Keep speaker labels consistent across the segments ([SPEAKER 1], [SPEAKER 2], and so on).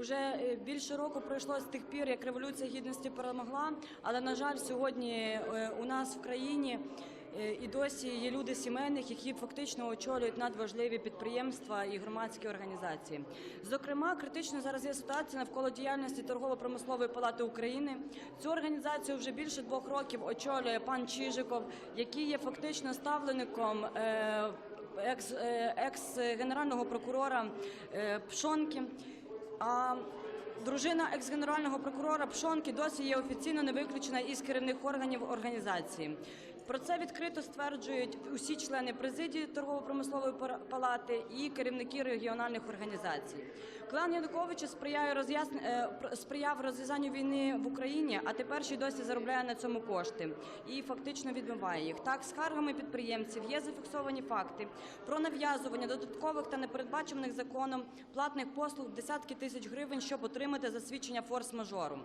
[SPEAKER 1] Уже е, більше року пройшло з тих пір, як революція гідності перемогла. Але на жаль, сьогодні е, у нас в країні е, і досі є люди сімейних, які фактично очолюють надважливі підприємства і громадські організації. Зокрема, критично зараз є ситуація навколо діяльності торгово-промислової палати України. Цю організацію вже більше двох років очолює пан Чижиков, який є фактично ставлеником. е, Екс, е, екс-генерального прокурора Пшонки. А дружина екс-генерального прокурора Пшонки досі є офіційно не виключена із керівних органів організації. Про це відкрито стверджують усі члени президії торгово-промислової палати і керівники регіональних організацій. Клан Януковича сприяє роз'ясн... е, сприяв розв'язанню війни в Україні, а тепер ще й досі заробляє на цьому кошти і фактично відмиває їх. Так, скаргами підприємців є зафіксовані факти про нав'язування додаткових та непередбачених законом платних послуг десятки тисяч гривень, щоб отримати засвідчення форс-мажору.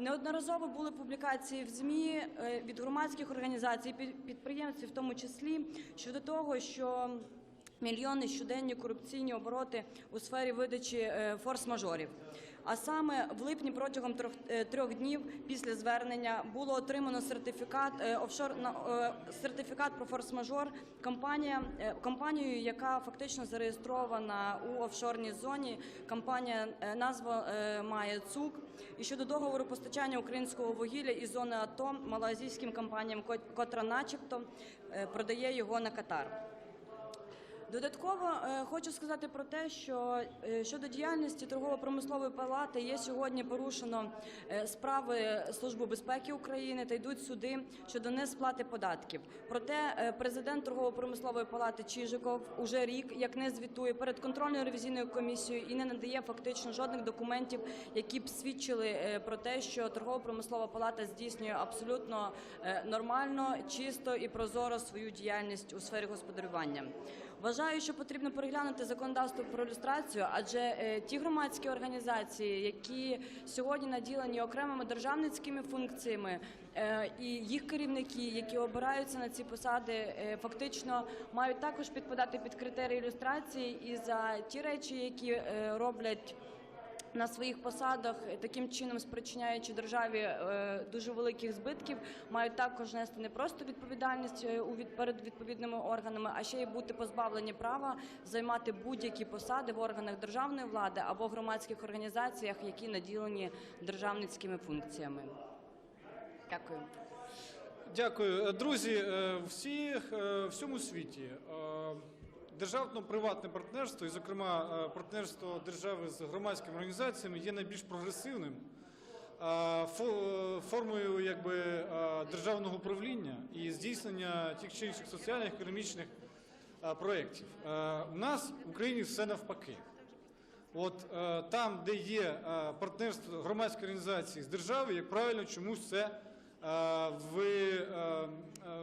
[SPEAKER 1] Неодноразово були публікації в ЗМІ е, від громадських організацій, під- підприємців, в тому числі щодо того, що мільйони щоденні корупційні обороти у сфері видачі е, форс-мажорів. А саме в липні протягом трьох, е, трьох днів після звернення було отримано сертифікат е, офшор е, сертифікат про форс-мажор компанія компанією, яка фактично зареєстрована у офшорній зоні. Компанія назва має ЦУК. І щодо договору постачання українського вугілля із зони АТО малоазійським компаніям, ко- котра, начебто, продає його на Катар. Додатково е, хочу сказати про те, що е, щодо діяльності торгово-промислової палати є сьогодні порушено е, справи Служби безпеки України та йдуть суди щодо несплати податків. Проте президент торгово-промислової палати Чижиков уже рік як не звітує перед контрольною ревізійною комісією і не надає фактично жодних документів, які б свідчили про те, що торгово-промислова палата здійснює абсолютно нормально, чисто і прозоро свою діяльність у сфері господарювання. Вважаю, що потрібно переглянути законодавство про люстрацію, адже е, ті громадські організації, які сьогодні наділені окремими державницькими функціями, е, і їх керівники, які обираються на ці посади, е, фактично мають також підпадати під критерії люстрації. І за ті речі, які роблять на своїх посадах, таким чином спричиняючи державі е, дуже великих збитків, мають також нести не просто відповідальність е, перед відповідними органами, а ще й бути позбавлені права займати будь-які посади в органах державної влади або громадських організаціях, які наділені державницькими функціями. Дякую.
[SPEAKER 2] Дякую, друзі. е, Всіх е, всьому світі державно-приватне партнерство, і, зокрема, е, партнерство держави з громадськими організаціями, є найбільш прогресивним е, формою якби, е, державного управління і здійснення тих чи інших соціальних економічних е, проєктів. Е, У нас в Україні все навпаки. От е, там, де є е, партнерство громадської організації з державою, як правильно, чомусь це е, ви, е, е,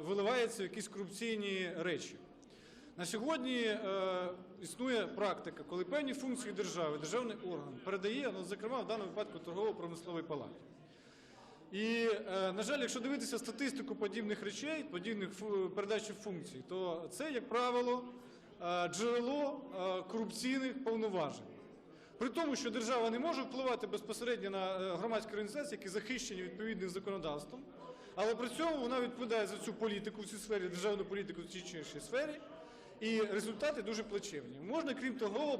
[SPEAKER 2] виливається в якісь корупційні речі. На сьогодні е, існує практика, коли певні функції держави, державний орган передає, ну, зокрема, в даному випадку торгово-промисловій палаті. І, е, на жаль, якщо дивитися статистику подібних речей, подібних передачі функцій, то це, як правило, е, джерело корупційних повноважень. При тому, що держава не може впливати безпосередньо на громадські організації, які захищені відповідним законодавством, але при цьому вона відповідає за цю політику в цій сфері, державну політику в цій чи іншій сфері, і результати дуже плачевні. Можна, крім того,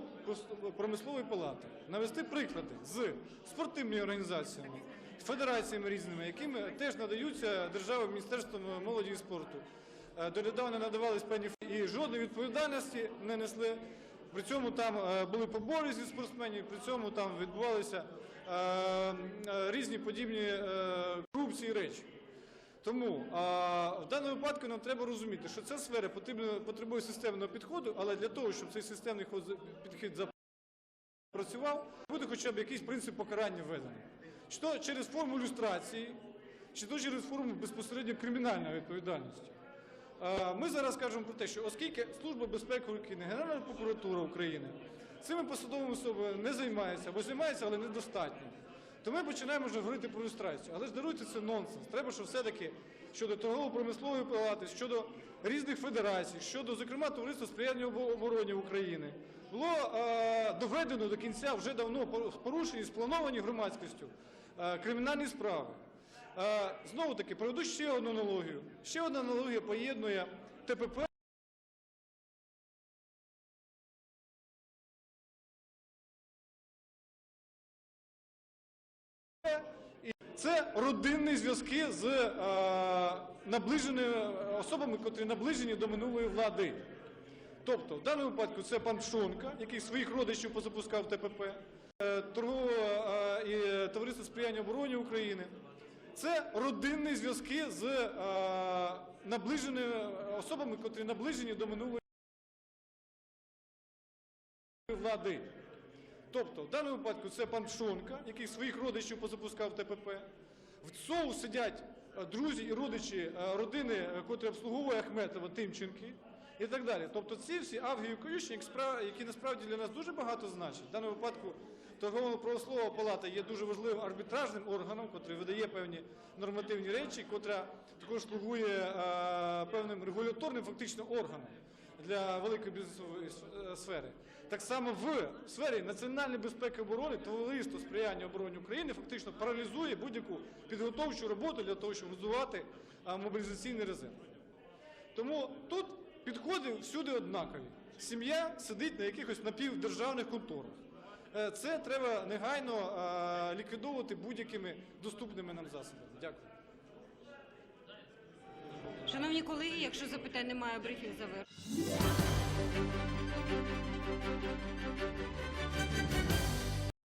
[SPEAKER 2] промислової палати навести приклади з спортивними організаціями, федераціями різними, якими теж надаються державою Міністерством молоді і спорту. Е, Донедавна надавались певні і жодної відповідальності не несли. При цьому там е, були побори зі спортсменів, при цьому там відбувалися е, різні подібні корупції речі. Тому а, в даному випадку нам треба розуміти, що ця сфера потрібно, потребує системного підходу, але для того, щоб цей системний підхід запрацював, буде хоча б якийсь принцип покарання введений. Чи то через форму люстрації, чи то через форму безпосередньо кримінальної відповідальності. Ми зараз кажемо про те, що оскільки Служба безпеки України, Генеральна прокуратура України цими посадовими особами не займається або займається, але недостатньо, то ми починаємо вже говорити про люстрацію. Але ж даруйте це нонсенс. Треба, щоб все-таки щодо торгово-промислової палати, щодо різних федерацій, щодо, зокрема, товариства сприяння обороні України, було е, доведено до кінця вже давно порушені, сплановані громадськістю е, кримінальні справи. Е, знову таки, проведу ще одну аналогію. Ще одна аналогія поєднує ТПП І Це родинні зв'язки з е, наближеними особами, котрі наближені до минулої влади. Тобто, в даному випадку це пан Пшонка, який своїх родичів позапускав ТПП, е, е, товариство сприяння обороні України. Це родинні зв'язки з е, наближеними особами, котрі наближені до минулої влади. Тобто, в даному випадку це пан Пшонка, який своїх родичів позапускав ТПП. В ЦОУ сидять е, друзі і родичі е, родини, е, котрі обслуговує Ахметова, Тимченки і так далі. Тобто ці всі авгії Коющик, які насправді для нас дуже багато значать. В даному випадку торгово-правослова палата є дуже важливим арбітражним органом, котрий видає певні нормативні речі, котра також слугує певним регуляторним фактично органом для великої бізнесової е, сфери. Так само в сфері національної безпеки оборони товариство сприяння обороні України фактично паралізує будь-яку підготовчу роботу для того, щоб розвивати мобілізаційний резерв. Тому тут підходи всюди однакові. Сім'я сидить на якихось напівдержавних конторах. Е, Це треба негайно ліквідовувати будь-якими доступними нам засобами. Дякую.
[SPEAKER 3] Шановні колеги, якщо запитань немає, брифінг завершено.